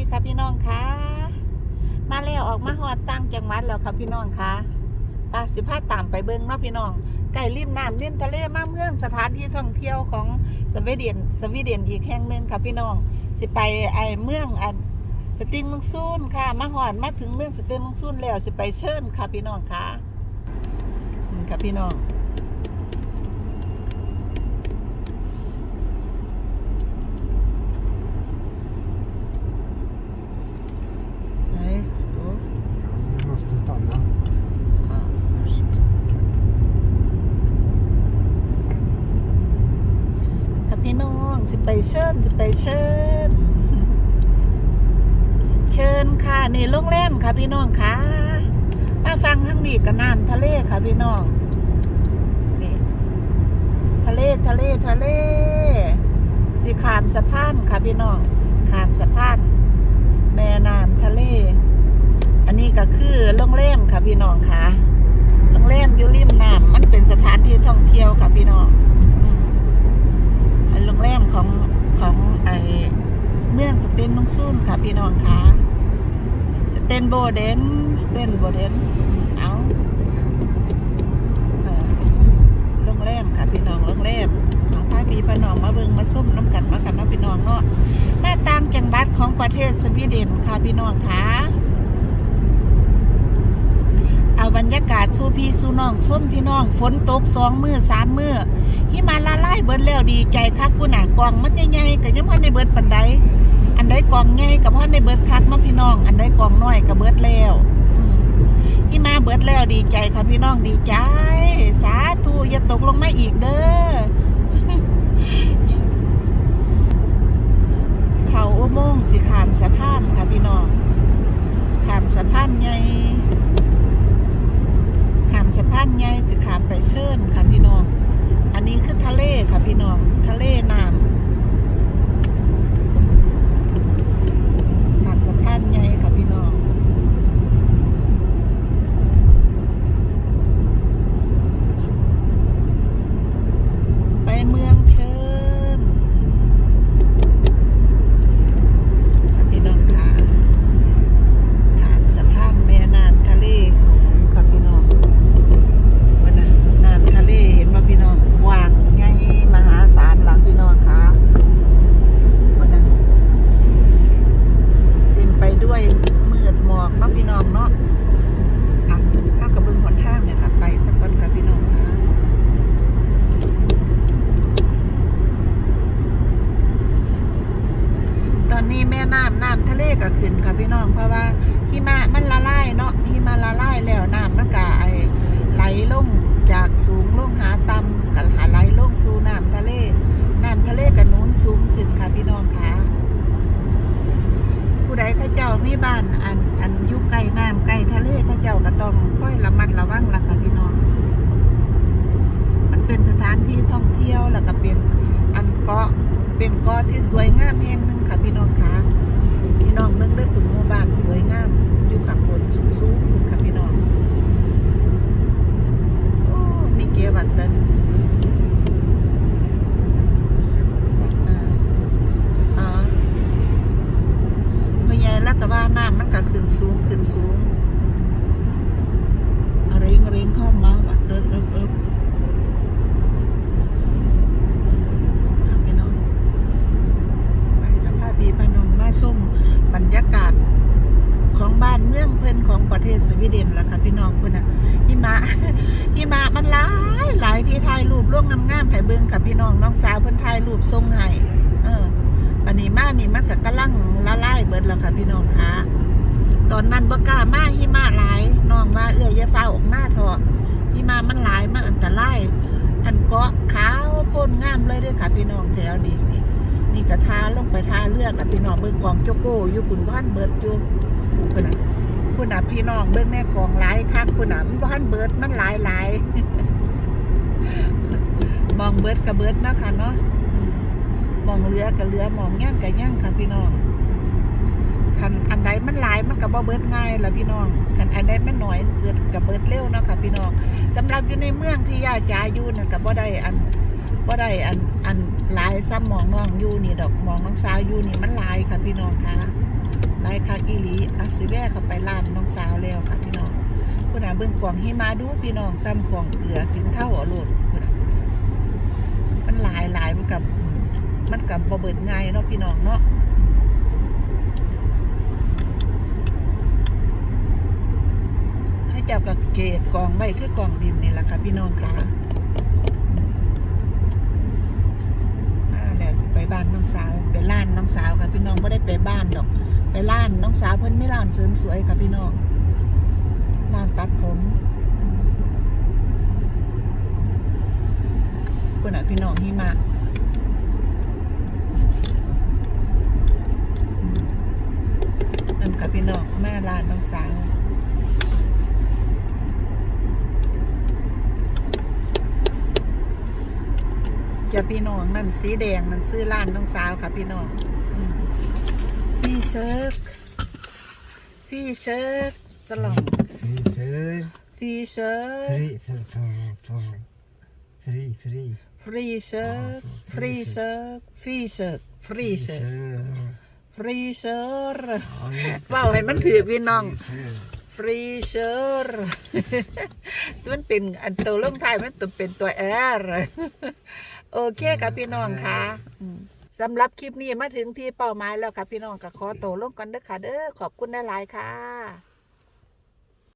ดีค่ะพี่น้องคะมาแล้วออกมาหอดตั้งจังหวัดแล้วค่ะพี่น้องคะปาสิพาตามไปเบิ้งเนาะพี่น้องไก่ริมน้ำริมทะเลมาเมืองสถานที่ท่องเที่ยวของสวีเดนสวีเดนอีกแห่งหนึ่งค่ะพี่น้องสิไปไอเมืองอันสติงมุงซูนค่ะมาหอดมาถึงเมืองสติงมุงซูนแล้วสิไปเชิญค่ะพี่น้องคะค่ะพี่น้อง ไหนโอ้ Vi måste stanna อ่า först. ค่ะพี่น้องสิ ไปเชิญสิไปเชิญ เชิญค่ะนี่โรงแรมค่ะพี่น้องค่ะมาฟังทั้งนี้กับน้ำทะเลค่ะพี่น้องนี่ทะเลทะเลทะเลสิขามสะพานค่ะพี่น้องขามสะพานแม่น้ำทะเล อันนี้ก็คือโรงแรมค่ะพี่น้องค่ะโรงแรมอยู่ริมน้ำมันเป็นสถานที่ท่องเที่ยวค่ะพี่น้องโรงแรมของของไอเมืองสเต้นนุงซุ่นค่ะพี่น้องคะสเต้นโบเดนสเต้นโบเดนเอาเอ่อโรงแรมค่ะพี่น้องโรงแรมของพาพี่พน้องมาเบิงมาส้มน้ำกันมากันนะพี่น้องเนาะมาตางจังหวัดของประเทศสวีเดนค่ะพี่น้องคะเอาบรรยากาศสู้พี่สู้น้องส้มพี่น้องฝนตกสองมือสามมือที่มาละลายเบิดแล้วดีใจคักกูหน่ะกองมันใหญ่ๆก็ยังพันในเบิดปันใด อันใดกองใหญ่กับพันในเบิร์ดคักเนาะพี่น้อง อันใดกองน้อยก็เบิร์ดแล้วที่มาเบิดแล้วดีใจค่ะพี่น้องดีใจ สาธุอย่าตกลงมาอีกเด้อเขาอุโมงค์สิขามสะพานค่ะพี่น้องขามสะพานใหญ่ขามสะพานใหญ่สิขามไปเชิญค่ะพี่น้อง อันนี้คือทะเลค่ะพี่น้อง ทะเลน้ำขามสะพานใหญ่ค่ะพี่น้อง ไปเมืองเชิญค่ะพี่น้องค่ะขามสะพานแม่น้ำทะเลสูงค่ะพี่น้อง วันนะน้ำทะเลเห็นว่าพี่น้องกว้างใหญ่มหาศาลหลังพี่น้องคะวันนะเต็มไปด้วยมืดหมอกเนาะพี่น้องเนาะอะข้ากระเบื้องหนทางเนี่ยละไปสักคนกับพี่น้องคะตอนนี้แม่น้ำน้ำทะ เลก็ขึ้นค่ะพี่น้องเพราะว่าหิมะมันละลายเนาะหิมะละลายแล้วน้ำมันก็ไอไหลลงจากสูงลงหาต่ำกับหาไหลลงสู่น้ำทะเลน้ำทะเลกับนู้นสูงขึ้นค่ะพี่น้องค่ะผู้ใดข้าเจ้ามีบ้านอันอันยู่ใกล้น้ำใกล้ทะเลข้าเจ้าก็ต้องค่อยระมัดระวังล่ะค่ะพี่น้องมันเป็นสถานที่ท่องเที่ยวแล้วก็เป็นอันเกาะเป็นเกาะที่สวยงามแห่งหนึ่งค่ะพี่น้องค่ะ พี่น้องเมืองได้ผุนหมู่บ้านสวยงาม อยู่ข้างบนสูงๆคุณค่ะพี่น้อง โอ้ มีเกวัตเตอร์ på vattnet. อ่าพอใหญ่แล้วก็ว่าน้ำมันก็ขึ้นสูงขึ้นสูงอะเริงอะเริงเข้ามาวัดเดินเอิบเอิบครับพี่น้องไปกับพาพีพานองมาชมบรรยากาศของบ้านเมืองเพิ่นของประเท ศสวีเดนล่ะค่ะพี่น้องเพิ่นน่ะหิมะหิมะมันหลายหลายที่ถ่ายรูปร่วงงามๆให้เบิ่งกับพี่น้องน้องสาวเพิ่นถ่ายรูปส่งให้เออปันนี้มานี่มันก็กำลังละลายเบิดแล้วค่ะพี่น้องคะตอนนั้นบ่กล้ามาหิมะหลายน้องว่าเอื้อยอย่าฟ้าออกมาเถอะหิมะมันหลายมันอันตรายอันเกาะขาวพ่นงามเลยเด้อค่ะพี่น้องแถวนี้นี่นี่ก็ทาลงไปทาเรือกับพี่น้องเบิ่งกองโจโก้อยู่ปุ่นบ้านเบิดอยู่เพิ่นน่ะ คุณน่ะพี่น้องเบิ่งแม่กองหลายคักคุณน่ะมันบ่ทันเบิดมันหลายหลายมองเบิดกับเบิดเนาะค่ะเนาะมองเรือกับเรือมองย่งกับย่งค่ะพี่น้องคันอันใดมันหลายมันก็บ่เบิดง่ายละพี่น้องคันอันใดมันน้อยเบิดก็เบิดเร็วเนาะค่ะพี่น้องสำหรับอยู่ในเมืองที่ย่าจ๋าอยู่น่ะก็บ่ได้อันบ่ได้อันอันหลายซ้ำมองน้องอยู่นี่ดอกมองน้องสาวอยู่นี่มันหลายค่ะพี่น้องค่ะายคักอีหลีอาสิแวะเข้าไปร้านน้องสาวแล้วค่ะพี่น้องพุ่นน่ะเบิ่งกล่องให้มาดูพี่น้องซ้ำกล่องเกลือสินเท่าเอาโลดพุ่นน่ะมันหลายหลายมันกับมันกับบ่เบิดง่ายเนาะพี่น้องเนาะให้เจ้ากับเกตกล่องไว้คือกล่องดินนี่แหละค่ะพี่น้องค่ะมาแล้วสิไปบ้านน้องสาวไปร้านน้องสาวค่ะพี่น้องไม่ได้ไปบ้านดอก ไปร้านน้องสาวเพิ่นไม่ร้านเสริมสวยค่ะพี่น้องร้านตัดผมเพิ่นน่ะพี่น้องหิมะนั่นค่ะพี่น้องแม่ร้านน้องสาวจะพี่น้องนั่นสีแดงนั่นซื้อร้านน้องสาวค่ะพี่น้อง ฟีเชิร์กฟีเชิร์กสลองฟีเชิร์ก Fri, fri, fri, fri, fri. ฟรีเชิร์กฟรีเชิร์กฟรีเชิร์กฟรีเชิร์ก Fryser. ฟรีเชิร์เว้าให้มันถือพี่น้อง sir. ฟรีเชิร์มันเป็นอันตัวลงท้ายมันตัวเป็นตัวแอร์โอเคค่ะพี่น้องค่ะอืม สำหรับคลิปนี้มาถึงที่เป้าหมายแล้วค่ะพี่น้องก็ขอตัวลงกันเด้อค่ะเด้อขอบคุณหลายๆค่ะ